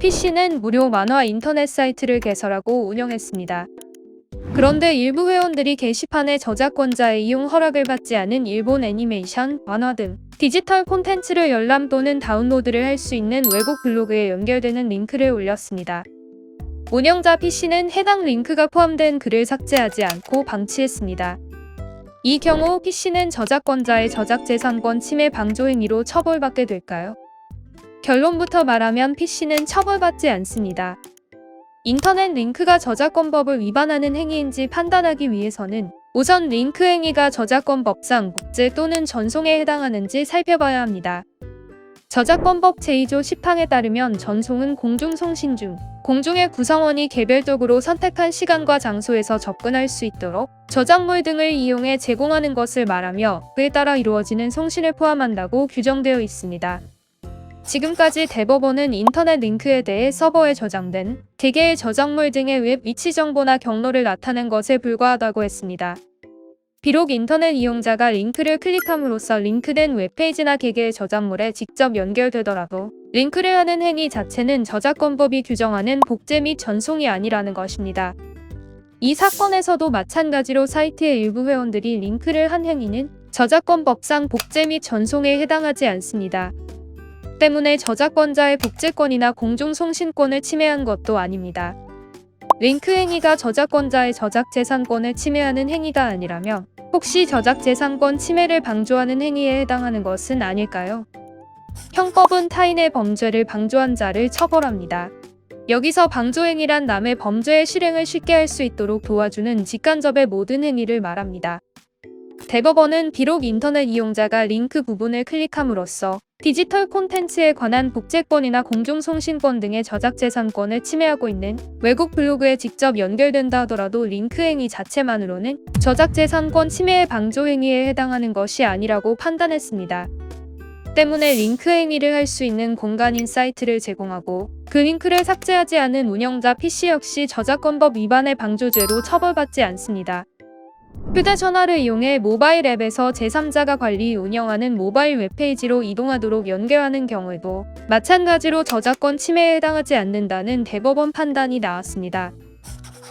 PC는 무료 만화 인터넷 사이트를 개설하고 운영했습니다. 그런데 일부 회원들이 게시판에 저작권자의 이용 허락을 받지 않은 일본 애니메이션, 만화 등 디지털 콘텐츠를 열람 또는 다운로드를 할 수 있는 외국 블로그에 연결되는 링크를 올렸습니다. 운영자 PC는 해당 링크가 포함된 글을 삭제하지 않고 방치했습니다. 이 경우 PC는 저작권자의 저작재산권 침해 방조 행위로 처벌받게 될까요? 결론부터 말하면 PC는 처벌받지 않습니다. 인터넷 링크가 저작권법을 위반하는 행위인지 판단하기 위해서는 우선 링크 행위가 저작권법상 복제 또는 전송에 해당하는지 살펴봐야 합니다. 저작권법 제2조 10항에 따르면 전송은 공중송신 중 공중의 구성원이 개별적으로 선택한 시간과 장소에서 접근할 수 있도록 저작물 등을 이용해 제공하는 것을 말하며 그에 따라 이루어지는 송신을 포함한다고 규정되어 있습니다. 지금까지 대법원은 인터넷 링크에 대해 서버에 저장된 개개의 저작물 등의 웹 위치 정보나 경로를 나타낸 것에 불과하다고 했습니다. 비록 인터넷 이용자가 링크를 클릭함으로써 링크된 웹페이지나 개개의 저작물에 직접 연결되더라도 링크를 하는 행위 자체는 저작권법이 규정하는 복제 및 전송이 아니라는 것입니다. 이 사건에서도 마찬가지로 사이트의 일부 회원들이 링크를 한 행위는 저작권법상 복제 및 전송에 해당하지 않습니다. 때문에 저작권자의 복제권이나 공중송신권을 침해한 것도 아닙니다. 링크 행위가 저작권자의 저작재산권을 침해하는 행위가 아니라면 혹시 저작재산권 침해를 방조하는 행위에 해당하는 것은 아닐까요? 형법은 타인의 범죄를 방조한 자를 처벌합니다. 여기서 방조행위란 남의 범죄의 실행을 쉽게 할 수 있도록 도와주는 직간접의 모든 행위를 말합니다. 대법원은 비록 인터넷 이용자가 링크 부분을 클릭함으로써 디지털 콘텐츠에 관한 복제권이나 공중송신권 등의 저작재산권을 침해하고 있는 외국 블로그에 직접 연결된다 하더라도 링크 행위 자체만으로는 저작재산권 침해의 방조 행위에 해당하는 것이 아니라고 판단했습니다. 때문에 링크 행위를 할 수 있는 공간인 사이트를 제공하고 그 링크를 삭제하지 않은 운영자 PC 역시 저작권법 위반의 방조죄로 처벌받지 않습니다. 휴대전화를 이용해 모바일 앱에서 제3자가 관리 운영하는 모바일 웹페이지로 이동하도록 연결하는 경우에도 마찬가지로 저작권 침해에 해당하지 않는다는 대법원 판단이 나왔습니다.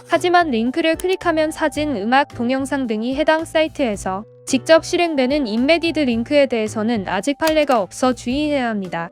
하지만 링크를 클릭하면 사진, 음악, 동영상 등이 해당 사이트에서 직접 실행되는 인베디드 링크에 대해서는 아직 판례가 없어 주의해야 합니다.